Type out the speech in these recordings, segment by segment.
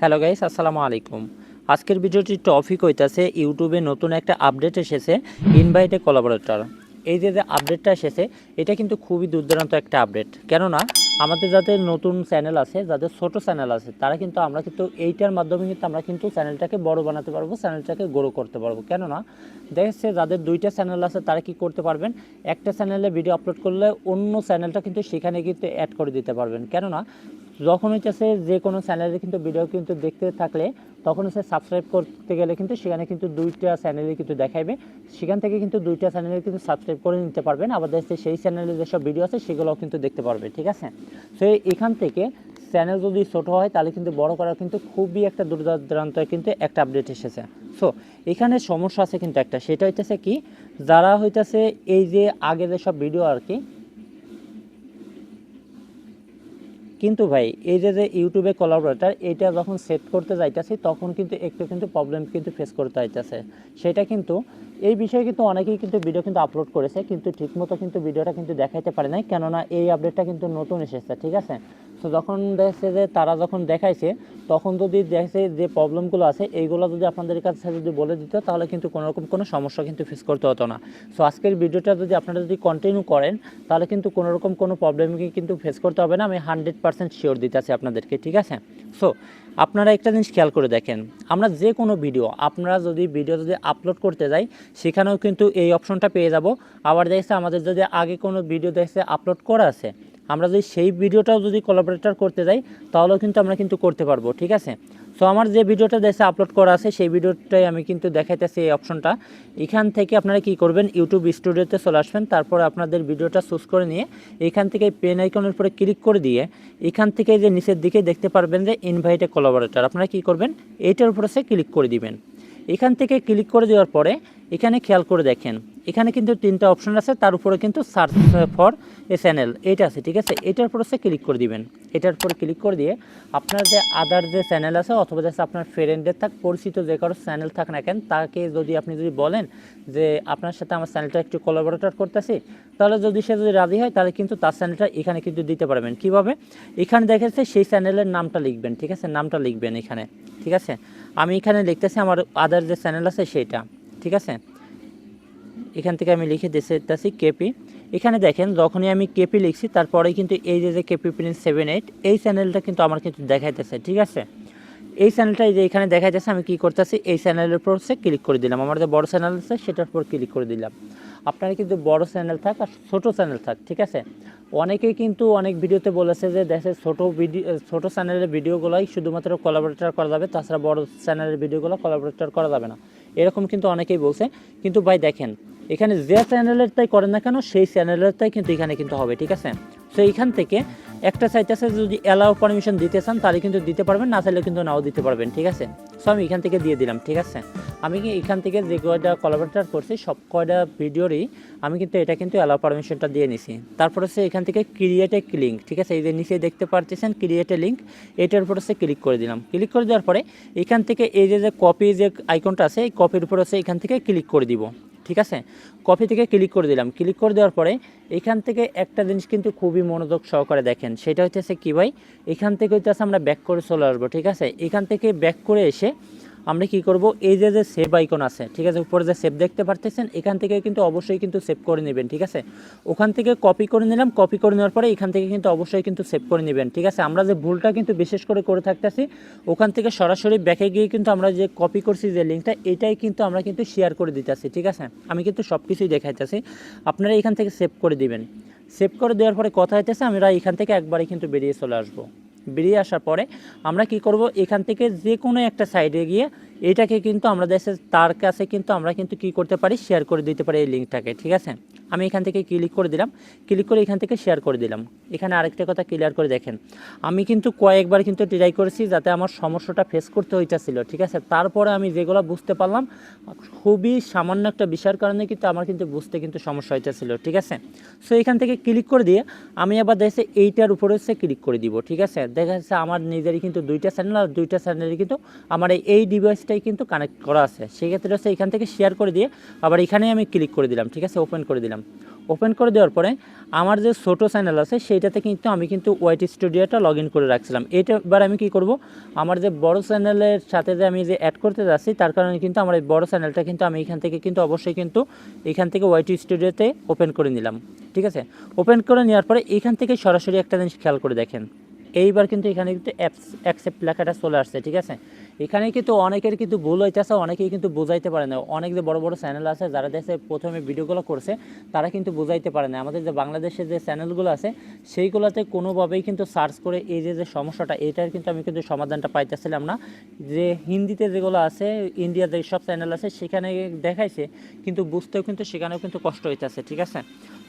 Hello guys আসসালামু আলাইকুম। আজকের ভিডিওটি টপিক হইতাছে ইউটিউবে নতুন একটা আপডেট এসেছে ইনভাইটে কোলাবোরেটর এই যে যে আপডেটটা এসেছে, এটা কিন্তু খুবই দুর্দান্ত একটা আপডেট কেননা, আমাদের যাদের নতুন চ্যানেল আছে, যাদের ছোট চ্যানেল আছে, তারা কিন্তু আমরা কিন্তু এইটার মাধ্যমে কিন্তু আমরা কিন্তু চ্যানেলটাকে বড় বানাতে পারব চ্যানেলটাকে গ্রো করতে পারব। কেননা দেখছে যাদের দুইটা চ্যানেল আছে, তারা কি করতে পারবেন? একটা চ্যানেলে ভিডিও আপলোড করলে অন্য চ্যানেলটা কিন্তু সেখানে কিন্তু অ্যাড করে দিতে পারবেন। কেননা যখন হচ্ছে যে কোনো চ্যানেলে কিন্তু ভিডিও কিন্তু দেখতে থাকলে, তখন হচ্ছে সাবস্ক্রাইব করতে গেলে কিন্তু সেখানে কিন্তু দুইটা চ্যানেলে কিন্তু দেখাইবে। সেখান থেকে কিন্তু দুইটা চ্যানেলে কিন্তু সাবস্ক্রাইব করে নিতে পারবেন। আবার দেখছে সেই চ্যানেলে যেসব ভিডিও আছে, সেগুলোও কিন্তু দেখতে পারবে, ঠিক আছে? তো এখান থেকে চ্যানেল যদি ছোটো হয়, তাহলে কিন্তু বড় করার কিন্তু খুবই একটা দুর্দান্ত কিন্তু একটা আপডেট এসেছে। সো এখানে সমস্যা আছে কিন্তু একটা। সেটা হইতেছে কি, যারা হইতেছে এই যে আগে যেসব ভিডিও আর কি কিন্তু ভাই, এই যে যে ইউটিউবে কোলাবোরেটার এটা যখন সেট করতে যাইতেছি, তখন কিন্তু একটু কিন্তু প্রবলেম কিন্তু ফেস করতে যাইতেছে সেটা কিন্তু, এই বিষয়ে কিন্তু অনেকেই কিন্তু ভিডিও কিন্তু আপলোড করেছে, কিন্তু ঠিকমতো কিন্তু ভিডিওটা কিন্তু দেখাইতে পারে নাই, কেননা এই আপডেটটা কিন্তু নতুন এসেছে, ঠিক আছে? তো যখন দেখছে যে তারা যখন দেখাইছে, তখন যদি দেখছে যে প্রবলেমগুলো আছে, এইগুলো যদি আপনাদের কাছে যদি বলে দিত, তাহলে কিন্তু কোনো রকম কোনো সমস্যা কিন্তু ফেস করতে হতো না। সো আজকের ভিডিওটা যদি আপনারা যদি কন্টিনিউ করেন, তাহলে কিন্তু কোনো রকম কোনো প্রবলেমকে কিন্তু ফেস করতে হবে না। আমি হান্ড্রেড পার্সেন্ট শিওর দিতেছি আপনাদেরকে, ঠিক আছে? সো আপনারা একটা জিনিস খেয়াল করে দেখেন, আমরা যে কোনো ভিডিও আপনারা যদি ভিডিও যদি আপলোড করতে যাই, সেখানেও কিন্তু এই অপশনটা পেয়ে যাব। আবার দেখছে আমাদের যদি আগে কোনো ভিডিও দেখছে আপলোড করা আছে আমরা যদি সেই ভিডিওটাও যদি কোলাবোরেটর করতে যাই, তাহলেও কিন্তু আমরা কিন্তু করতে পারব, ঠিক আছে? সো আমার যে ভিডিওটা দেশে আপলোড করা আছে, সেই ভিডিওটাই আমি কিন্তু দেখাইতেছি এই অপশনটা এখান থেকে আপনারা কি করবেন ইউটিউব স্টুডিওতে চলে আসবেন, তারপরে আপনাদের ভিডিওটা চুজ করে নিয়ে এখান থেকে পেন আইকনের উপরে ক্লিক করে দিয়ে এখান থেকে যে নিচের দিকে দেখতে পারবেন যে ইনভাইটে কোলাবোরেটর আপনারা কি করবেন, এইটার উপরে সে ক্লিক করে দিবেন। এখান থেকে ক্লিক করে দেওয়ার পরে এখানে খেয়াল করে দেখেন এখানে কিন্তু তিনটা অপশন আছে তার উপরে কিন্তু সার্চ ফর এ চ্যানেল এটা আছে ঠিক আছে? এটার উপরে সে ক্লিক করে দিবেন। এটার উপরে ক্লিক করে দিয়ে আপনার যে আদার যে চ্যানেল আছে অথবা যাচ্ছে আপনার ফ্রেন্ডের থাক পরিচিত যে কারও চ্যানেল থাক না কেন তাকে যদি আপনি যদি বলেন যে আপনার সাথে আমার চ্যানেলটা একটু কোলাবোরেটর করতেছি তাহলে যদি সে যদি রাজি হয় তাহলে কিন্তু তার চ্যানেলটা এখানে কিন্তু দিতে পারবেন। কীভাবে? এখানে দেখেছে সেই চ্যানেলের নামটা লিখবেন ঠিক আছে? নামটা লিখবেন এখানে ঠিক আছে? আমি এখানে লিখতেছি আমার আদার যে চ্যানেল আছে সেইটা ঠিক আছে? এখান থেকে আমি লিখে দিতেছি কেপি এখানে দেখেন, যখনই আমি কেপি লিখছি তারপরে কিন্তু এই যে যে কেপি প্রিন্স সেভেন এইট এই চ্যানেলটা কিন্তু আমার কিন্তু দেখাইতেছে, ঠিক আছে? এই চ্যানেলটা এই যে, এখানে দেখা যাচ্ছে আমি কি করতেছি? এই চ্যানেলের উপর হচ্ছে ক্লিক করে দিলাম। আমার যে বড় চ্যানেল আছে, সেটার উপর ক্লিক করে দিলাম। আপনার কিন্তু বড় চ্যানেল থাক আর ছোটো চ্যানেল থাক, ঠিক আছে? অনেকেই কিন্তু অনেক ভিডিওতে বলেছে যে, দেখে ছোটো ভিডিও ছোটো চ্যানেলের ভিডিওগুলোই শুধুমাত্র কোলাবোরেটর করা যাবে, তাছাড়া বড় চ্যানেলের ভিডিওগুলো কোলাবোরেটর করা যাবে না। এরকম কিন্তু অনেকেই বলছে। কিন্তু ভাই দেখেন এখানে যে চ্যানেলের তাই করেন না কেন, সেই চ্যানেলের তাই কিন্তু এখানে কিন্তু হবে, ঠিক আছে? তো এইখান থেকে একটা চাইতেছে যদি অ্যালাউ পারমিশন দিতে চান, তাহলে কিন্তু দিতে পারবেন, না চাইলে কিন্তু নাও দিতে পারবেন, ঠিক আছে? সো আমি এখান থেকে দিয়ে দিলাম, ঠিক আছে? আমি কি এখান থেকে যে কয়টা কোলাবোরেটর করছি, সব কয়টা ভিডিওরই আমি কিন্তু এটা কিন্তু অ্যালাউ পারমিশনটা দিয়ে নিছি। তারপর হচ্ছে এখান থেকে ক্রিয়েট লিঙ্ক ঠিক আছে? এই যে নিচে দেখতে পারতেছেন ক্রিয়েট লিঙ্ক এটার উপর হচ্ছে ক্লিক করে দিলাম। ক্লিক করে দেওয়ার পরে এখান থেকে এই যে যে কপি যে আইকনটা আছে, এই কপির উপর হচ্ছে এখান থেকে ক্লিক করে দিব। ঠিক আছে? কপি থেকে ক্লিক করে দিলাম। ক্লিক করে দেওয়ার পরে এখান থেকে একটা জিনিস কিন্তু খুবই মনোযোগ সহকারে দেখেন। সেটা হচ্ছে কি ভাই? এখান থেকে হচ্ছে আমরা ব্যাক করে চলে আসব, ঠিক আছে? এখান থেকে ব্যাক করে এসে আমরা কি করব? এই যে যে সেভ আইকন আছে, ঠিক আছে? উপরে যে সেভ দেখতে পারতেছেন, এখান থেকে কিন্তু অবশ্যই কিন্তু সেভ করে নেবেন, ঠিক আছে? ওখান থেকে কপি করে নিলাম কপি করে নেওয়ার পরে এখান থেকে কিন্তু অবশ্যই কিন্তু সেভ করে নেবেন, ঠিক আছে? আমরা যে ভুলটা কিন্তু বিশেষ করে করে থাকতেছি, ওখান থেকে সরাসরি ব্যাকে গিয়ে কিন্তু আমরা যে কপি করছি যে লিঙ্কটা এটাই কিন্তু আমরা কিন্তু শেয়ার করে দিতেছি, ঠিক আছে? আমি কিন্তু সব কিছুই দেখাইতেছি, আপনারা এখান থেকে সেভ করে দিবেন। সেভ করে দেওয়ার পরে কথা হইতেছে, আমরা এখান থেকে একবারে কিন্তু বেরিয়ে চলে আসব। বেরিয়ে আসার পরে আমরা কি করব? এখান থেকে যে কোনো একটা সাইডে গিয়ে এটাকে কিন্তু আমরা দেশে তার কাছে কিন্তু আমরা কিন্তু কি করতে পারি? শেয়ার করে দিতে পারি এই লিঙ্কটাকে ঠিক আছে? আমি এখান থেকে ক্লিক করে দিলাম। ক্লিক করে এখান থেকে শেয়ার করে দিলাম। এখানে আরেকটা কথা ক্লিয়ার করে দেখেন। আমি কিন্তু কয়েকবার কিন্তু ট্রাই করেছি যাতে আমার সমস্যাটা ফেস করতে হইতেছিল ঠিক আছে? তারপরে আমি যেগুলো বুঝতে পারলাম, খুবই সামান্য একটা বিষয়ের কারণে কিন্তু আমার কিন্তু বুঝতে কিন্তু সমস্যা হইতেছিল ঠিক আছে? সো এখান থেকে ক্লিক করে দিয়ে আমি আবার দেশে এইটার উপরে হচ্ছে ক্লিক করে দিব, ঠিক আছে? দেখা যাচ্ছে আমার নিজেরই কিন্তু দুইটা চ্যানেল আর দুইটা চ্যানেলে কিন্তু আমার এই- ডিভাইসটাই কিন্তু কানেক্ট করা আছে। সেক্ষেত্রে হচ্ছে এখান থেকে শেয়ার করে দিয়ে আবার এখানে আমি ক্লিক করে দিলাম, ঠিক আছে? ওপেন করে দিলাম। ওপেন করে দেওয়ার পরে আমার যে ছোটো চ্যানেল আছে সেইটাতে কিন্তু আমি কিন্তু ওয়াইটি স্টুডিওটা লগ ইন করে রাখছিলাম। এটা এবার আমি কি করব? আমার যে বড় চ্যানেলের সাথে যে আমি যে অ্যাড করতে যাচ্ছি তার কারণে কিন্তু আমার এই বড় চ্যানেলটা কিন্তু আমি এখান থেকে কিন্তু অবশ্যই কিন্তু এখান থেকে ওয়াইটি স্টুডিওতে ওপেন করে নিলাম। ঠিক আছে? ওপেন করে নেওয়ার পরে এখান থেকে সরাসরি একটা জিনিস খেয়াল করে দেখেন। এইবার কিন্তু এখানে কিন্তু অ্যাপস অ্যাকসেপ্ট লেখাটা চলে আসছে। ঠিক আছে? এখানে কিন্তু অনেকের কিন্তু ভুল হইতেছে, অনেকেই কিন্তু বোঝাইতে পারে না। অনেক যে বড় বড় চ্যানেল আছে, যারা দেশে প্রথমে ভিডিওগুলো করছে, তারা কিন্তু বোঝাইতে পারে না। আমাদের যে বাংলাদেশের যে চ্যানেলগুলো আছে, সেইগুলোতে কোনোভাবেই কিন্তু সার্চ করে এই যে যে সমস্যাটা, এটার কিন্তু আমি কিন্তু সমাধানটা পাইতেছিলাম না। যে হিন্দিতে যেগুলো আছে ইন্ডিয়ার সব চ্যানেল আছে, সেখানে দেখাইছে, কিন্তু বুঝতেও কিন্তু সেখানেও কিন্তু কষ্ট হইতেছে, ঠিক আছে?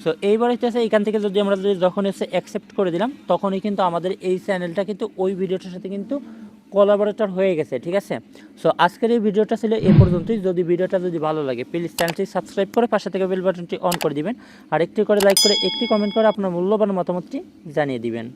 সো এইবার হইতেছে, এখান থেকে যদি আমরা যদি যখন এসে অ্যাকসেপ্ট করে দিলাম, তখনই কিন্তু আমাদের এই চ্যানেলটা কিন্তু, ওই ভিডিওটার সাথে কিন্তু কোলাবোরেটর হয়ে গেছে, ঠিক আছে? সো আজকের এই ভিডিওটা ছিল এ পর্যন্তই। যদি ভিডিওটা যদি ভালো লাগে প্লিজ চ্যানেলটি সাবস্ক্রাইব করে পাশে থেকে বেল বাটনটি অন করে দিবেন। আর একটি করে লাইক করে, একটি কমেন্ট করে আপনার মূল্যবান মতামতটি জানিয়ে দিবেন।